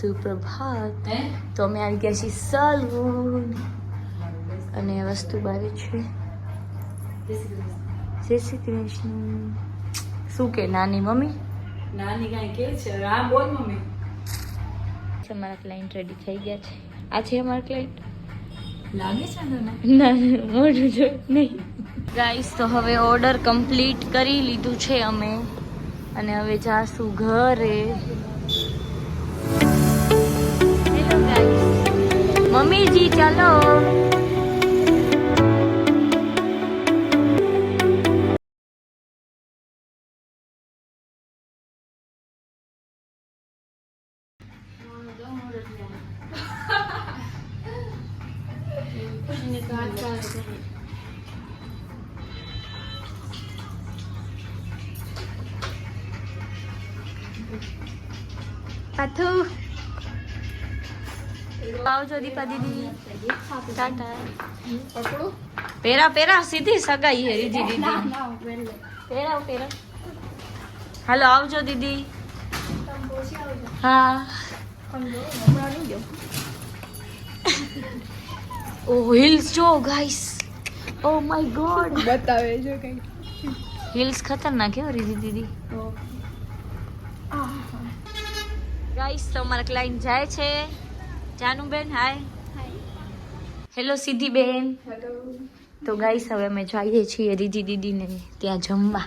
સુપ્રભાત તો અમે આવી ગયા છીએ સલૂન. અને વસ્તુ બારે છે. જય શ્રી કૃષ્ણ. શું કે નાની મમ્મી? નાની કાંઈ કે છે હા બોલ મમ્મી. છે મારા ક્લાયન્ટ રેડી થઈ ગયા છે. આ છે અમારા ક્લાયન્ટ લાગે છે ને તને? ના મોઢું જો નહીં. ગાઈસ તો હવે ઓર્ડર કમ્પ્લીટ કરી લીધું છે અમે. અને હવે જાશું ઘરે. ગાઈસ મમ્મીજી ચાલો પાથુ આવજો દીપા દીદી. ટાટા. પેરા પેરા સીધી સગાઈ હે રીજી દીદી. પેરા પેરા હાલો આવજો દીદી. હા. ઓ હિલ્સ જો ગાઈસ. Oh my God. બતાવે છે કઈ હિલ્સ ખતરનાક હે રીજી દીદી. ગાઈસ તો મારા ક્લાયન્ટ જાય છે. જાનુબેન હાય. હેલો સીધી બેન તો ગાઈસ હવે અમે જઈએ છીએ રીધી દીદીને ત્યાં જમવા.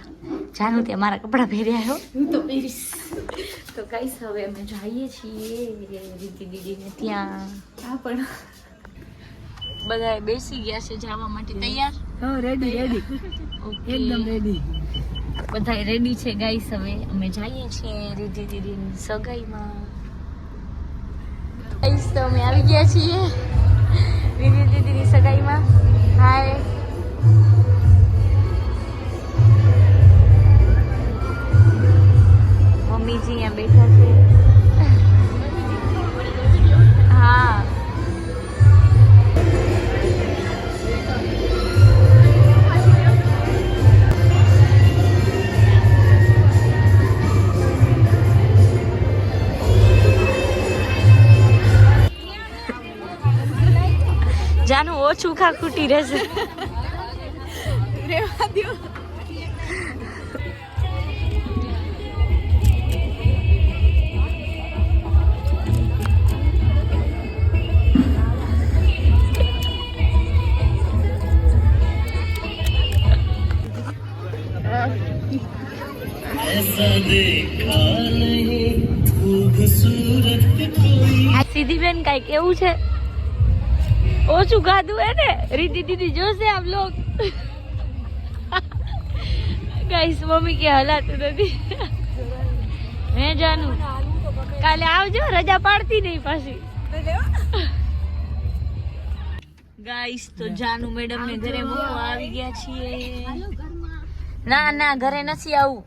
જાનુ ત્યાં મારા કપડાં પહેર્યા હો. હું તો પહેરીશ. તો ગાઈસ હવે અમે જઈએ છીએ રીધી દીદીને ત્યાં. હા પણ બધા બેસી ગયા છે જવા માટે તૈયાર? હા રેડી રેડી ઓકે એકદમ રેડી બધા રેડી છે ગાઈસ હવે અમે જઈએ છીએ રીધી દીદીની સગાઈમાં. તો અમે આવી ગયા છીએ. રીધી દીદીની સગાઈમાં. હાય જાનું ઓછું ખા ખૂટી રહેશે. રેવા દો સીધી બેન કંઈક એવું છે? ઓછું ખાધું હે ને? રીતિ દીદી જોશે આપ લોક. ગાઈસ મમ્મી કે હલાતું નથી. હે જાનું? કાલે આવજો રજા પાડતી નહીં પાછી. ગાઈસ તો જાનુ મેડમ ને ઘરે મૂકવા આવી ગયા છીએ. ના ના ઘરે નથી આવું.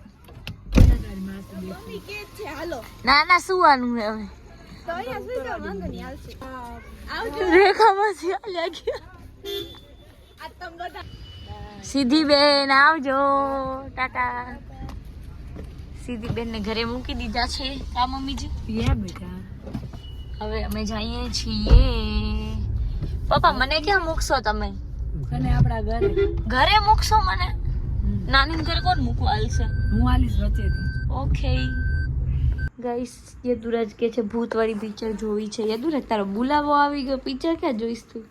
ના ના સુવાનું હે હવે? સીધી બેન આવજો ટાટા સીધી બેન ને ઘરે મૂકી દીધા છે કા મમ્મીજી? બેટા. હવે અમે જઈએ છીએ. પપ્પા મને ક્યાં મૂકશો તમે? અને આપણા ઘરે. ઘરે મૂકશો મને? નાની ઘરે કોણ મૂકવા હાલશે હું આલીશ વચ્ચેથી. ઓકે ગાઈસ યદુરાજ કે છે ભૂતવાળી પિક્ચર જોવી છે. યદુરાજ તારો બોલાવો આવી ગયો પિક્ચર ક્યાં જોઈશ તું?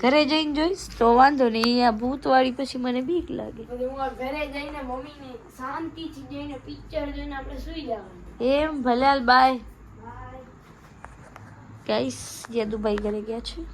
ઘરે જઈને જોઈશ તો વાંધો નહીં આ ભૂતવાળી પછી મને બીક લાગે. ઘરે જઈને મમ્મીને શાંતિથી જઈને પિક્ચર જોઈને આપણે સુઈ જવાનું. એમ ભલે હાલ બાય ગાઈસ યદુભાઈ ઘરે ગયા છે.